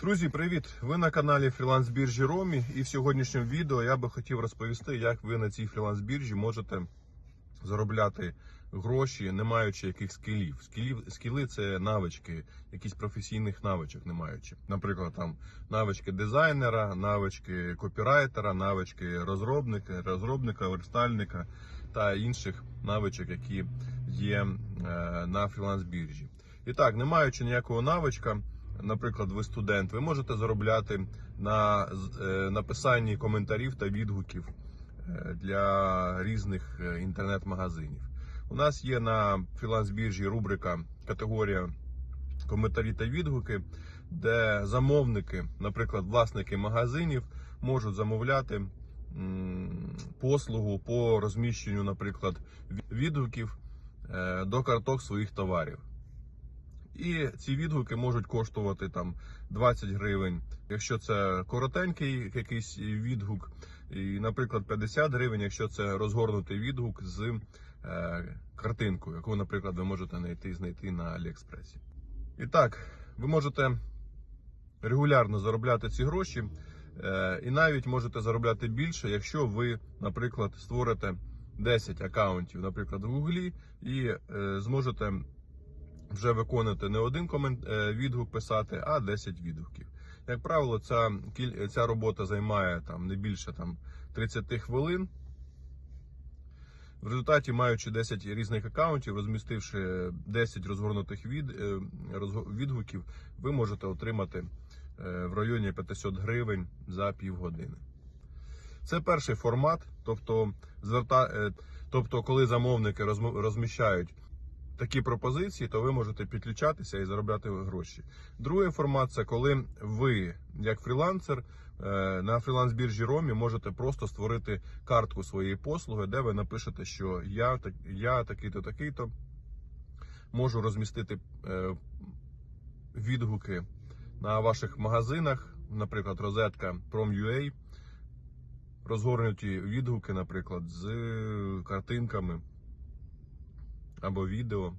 Друзі, привіт! Ви на каналі Фріланс біржі Ромі, і в сьогоднішньому відео я би хотів розповісти, як ви на цій фріланс біржі можете заробляти гроші, не маючи яких скілів. Скілів скіли це навички, якісь професійних навичок, не маючи. Наприклад, там навички дизайнера, навички копірайтера, навички розробника, розробника, верстальника та інших навичок, які є е, на фріланс біржі. І так, не маючи ніякого навичка наприклад, ви студент, ви можете заробляти на е, написанні коментарів та відгуків е, для різних е, інтернет-магазинів. У нас є на фріланс-біржі рубрика категорія коментарі та відгуки, де замовники, наприклад, власники магазинів, можуть замовляти послугу по розміщенню, наприклад, відгуків до карток своїх товарів. І ці відгуки можуть коштувати там 20 гривень, якщо це коротенький якийсь відгук, і, наприклад, 50 гривень, якщо це розгорнутий відгук з е, картинкою, яку, наприклад, ви можете знайти, знайти на Аліекспресі. І так, ви можете регулярно заробляти ці гроші, е, і навіть можете заробляти більше, якщо ви, наприклад, створите 10 аккаунтів, наприклад, в Гуглі, і е, зможете вже виконувати не один комент, е, відгук писати, а 10 відгуків. Як правило, ця, ця робота займає там не більше там 30 хвилин. В результаті, маючи 10 різних аккаунтів, розмістивши 10 розгорнутих від, е, відгуків, ви можете отримати е, в районі 500 гривень за півгодини. Це перший формат, тобто, зверта, тобто коли замовники розміщають такі пропозиції, то ви можете підключатися і заробляти гроші. Другий формат це коли ви, як фрілансер, е, на фріланс-біржі Ромі можете просто створити картку своєї послуги, де ви напишете, що я, я такий-то, такий-то можу розмістити е, відгуки на ваших магазинах, наприклад, розетка Prom.ua, розгорнуті відгуки, наприклад, з картинками або відео.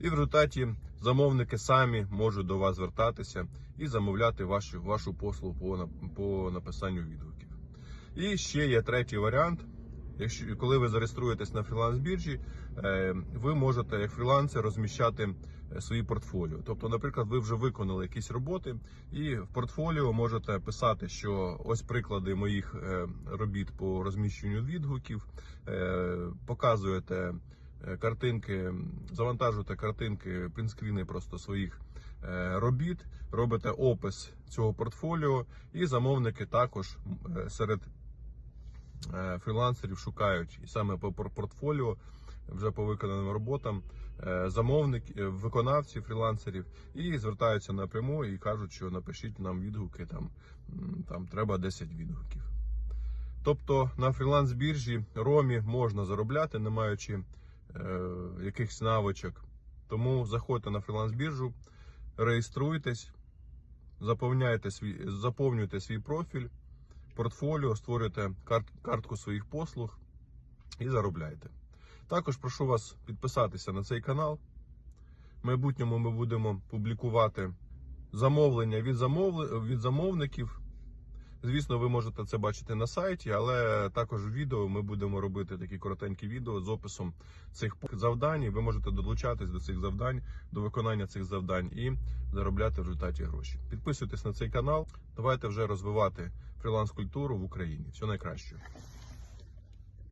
І в результаті замовники самі можуть до вас звертатися і замовляти вашу, вашу послугу по, по написанню відгуків. І ще є третій варіант. Якщо коли ви зареєструєтесь на фріланс-біржі, е, ви можете як фрілансер розміщати е, свої портфоліо. Тобто, наприклад, ви вже виконали якісь роботи, і в портфоліо можете писати, що ось приклади моїх е, робіт по розміщенню відгуків, показуєте картинки, завантажуєте картинки, принтскріни просто своїх робіт, робите опис цього портфоліо, і замовники також серед фрілансерів шукають і саме по портфоліо, вже по виконаним роботам, е, замовник, е, виконавці фрілансерів і звертаються напряму і кажуть, що напишіть нам відгуки, там, там треба 10 відгуків. Тобто на фріланс-біржі Ромі можна заробляти, не маючи е, якихось навичок. Тому заходьте на фріланс-біржу, реєструйтесь, заповняйте свій, заповнюйте свій профіль, портфоліо, створюйте карт, картку своїх послуг і заробляйте. Також прошу вас підписатися на цей канал. В майбутньому ми будемо публікувати замовлення від, замовли, від замовників. Звісно, ви можете це бачити на сайті, але також в відео ми будемо робити такі коротенькі відео з описом цих завдань. Ви можете долучатись до цих завдань, до виконання цих завдань і заробляти в результаті гроші. Підписуйтесь на цей канал. Давайте вже розвивати фріланс-культуру в Україні. Всього найкращого.